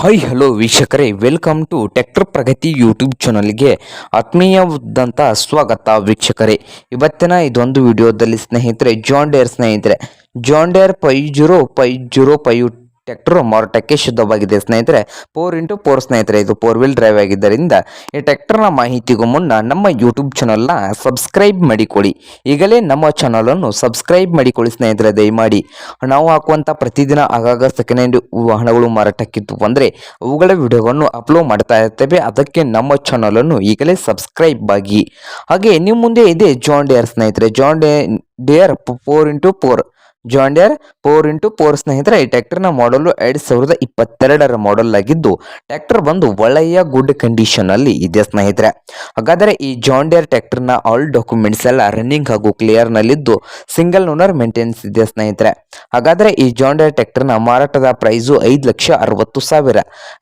Hi hello ವೀಕ್ಷಕರೇ. Welcome to tractor Pragati YouTube ಚಾನಲ್ಗೆ ಆತ್ಮೀಯವಾದಂಥ ಸ್ವಾಗತ ವೀಕ್ಷಕರೇ. ಇವತ್ತಿನ ಇದೊಂದು ವಿಡಿಯೋದಲ್ಲಿ ಸ್ನೇಹಿತರೆ ಜಾನ್ ಸ್ನೇಹಿತರೆ. John Deere five zero five zero five tractor ಮಾರಾಟಕ್ಕೆ ಶುದ್ಧವಾಗಿದೆ. ಸ್ನೇಹಿತರೆ ಫೋರ್ ಇಂಟು ಫೋರ್ ಸ್ನೇಹಿತರೆ, ಇದು ಫೋರ್ ವೀಲ್ ಡ್ರೈವ್ ಆಗಿದ್ದರಿಂದ ಈ ಟ್ಯಾಕ್ಟರ್ನ ಮಾಹಿತಿಗೂ ಮುನ್ನ ನಮ್ಮ ಯೂಟ್ಯೂಬ್ ಚಾನಲ್ನ ಸಬ್ಸ್ಕ್ರೈಬ್ ಮಾಡಿಕೊಳ್ಳಿ. ಈಗಲೇ ನಮ್ಮ ಚಾನಲನ್ನು ಸಬ್ಸ್ಕ್ರೈಬ್ ಮಾಡಿಕೊಳ್ಳಿ ಸ್ನೇಹಿತರೆ, ದಯಮಾಡಿ. ನಾವು ಹಾಕುವಂಥ ಪ್ರತಿದಿನ ಆಗಾಗ ಸೆಕೆಂಡ್ ಹ್ಯಾಂಡ್ ವಾಹನಗಳು ಮಾರಾಟಕ್ಕಿತ್ತು ಅಂದರೆ ಅವುಗಳ ವಿಡಿಯೋವನ್ನು ಅಪ್ಲೋಡ್ ಮಾಡ್ತಾ ಇರ್ತೇವೆ. ಅದಕ್ಕೆ ನಮ್ಮ ಚಾನಲನ್ನು ಈಗಲೇ ಸಬ್ಸ್ಕ್ರೈಬ್ ಆಗಿ. ಹಾಗೆ ನಿಮ್ಮ ಮುಂದೆ ಇದೆ ಜಾನ್ ಡಿಯರ್ ಸ್ನೇಹಿತರೆ. John day Deere four into four John Deere four into four ಸ್ನೇಹಿತರೆ, ಈ ಟ್ಯಾಕ್ಟರ್ನ ಮಾಡಲು ಎರಡು ಸಾವಿರದ ಇಪ್ಪತ್ತೆರಡರ ಮಾಡೆಲ್ ಆಗಿದ್ದು ಟ್ಯಾಕ್ಟರ್ ಬಂದು ಒಳ್ಳೆಯ ಗುಡ್ ಕಂಡೀಷನ್ ಅಲ್ಲಿ ಇದೆ ಸ್ನೇಹಿತರೆ. ಹಾಗಾದರೆ ಈ ಜಾಂಡಿಯರ್ ಟ್ಯಾಕ್ಟರ್ನ ಆಲ್ ಡಾಕ್ಯುಮೆಂಟ್ಸ್ ಎಲ್ಲ ರನ್ನಿಂಗ್ ಹಾಗೂ ಕ್ಲಿಯರ್ ನಲ್ಲಿದ್ದು ಸಿಂಗಲ್ ಓನರ್ ಮೇಂಟೆನೆನ್ಸ್ ಇದೆ ಸ್ನೇಹಿತರೆ. ಹಾಗಾದರೆ ಈ ಜಾಂಡಿಯರ್ ಟ್ಯಾಕ್ಟರ್ನ ಮಾರಾಟದ ಪ್ರೈಸು ಐದು ಲಕ್ಷ ಅರವತ್ತು ಸಾವಿರ.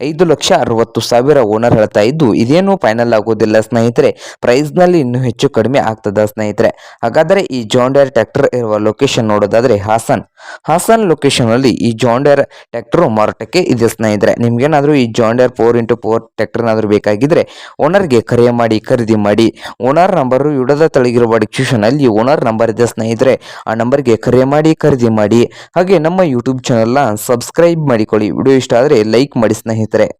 ಐದು ಲಕ್ಷ ಅರವತ್ತು ಸಾವಿರ ಓನರ್ ಹೇಳ್ತಾ ಇದ್ದು, ಇದೇನು ಫೈನಲ್ ಆಗೋದಿಲ್ಲ ಸ್ನೇಹಿತರೆ. ಪ್ರೈಸ್ನಲ್ಲಿ ಇನ್ನೂ ಹೆಚ್ಚು ಕಡಿಮೆ ಆಗ್ತದ ಸ್ನೇಹಿತರೆ. ಹಾಗಾದರೆ ಈ ಜಾಂಡಿಯರ್ ಟ್ಯಾಕ್ಟರ್ ಇರುವ ಲೊಕೇಶನ್ ನೋಡೋದಾದ್ರೆ ಹಾಸನ್. ಹಾಸನ್ ಲೊಕೇಶನ್ ಅಲ್ಲಿ ಈ ಜಾಂಡರ್ ಡೇರ್ ಟ್ರ್ಯಾಕ್ಟರ್ ಮಾರಾಟಕ್ಕೆ ಇದೆ ಸ್ನೇಹಿತರೆ. ನಿಮ್ಗೇನಾದ್ರೂ ಈ John Deere four into four ಟ್ರ್ಯಾಕ್ಟರ್ನಾದ್ರೂ ಬೇಕಾಗಿದ್ರೆ ಓನರ್ಗೆ ಕರೆ ಮಾಡಿ, ಖರೀದಿ ಮಾಡಿ ಓನರ್ ನಂಬರು ಇಡದ ತಳಗಿರುವ ಡಿಸ್ಕ್ರಿಪ್ಷನ್ ಅಲ್ಲಿ ಓನರ್ ನಂಬರ್ ಇದೆ ಸ್ನೇಹಿತರೆ. ಆ ನಂಬರ್ಗೆ ಕರೆ ಮಾಡಿ, ಖರೀದಿ ಮಾಡಿ, ಹಾಗೆ ನಮ್ಮ ಯೂಟ್ಯೂಬ್ ಚಾನಲ್ನ ಸಬ್ಸ್ಕ್ರೈಬ್ ಮಾಡಿಕೊಳ್ಳಿ. ವಿಡಿಯೋ ಇಷ್ಟ ಆದರೆ ಲೈಕ್ ಮಾಡಿ ಸ್ನೇಹಿತರೆ.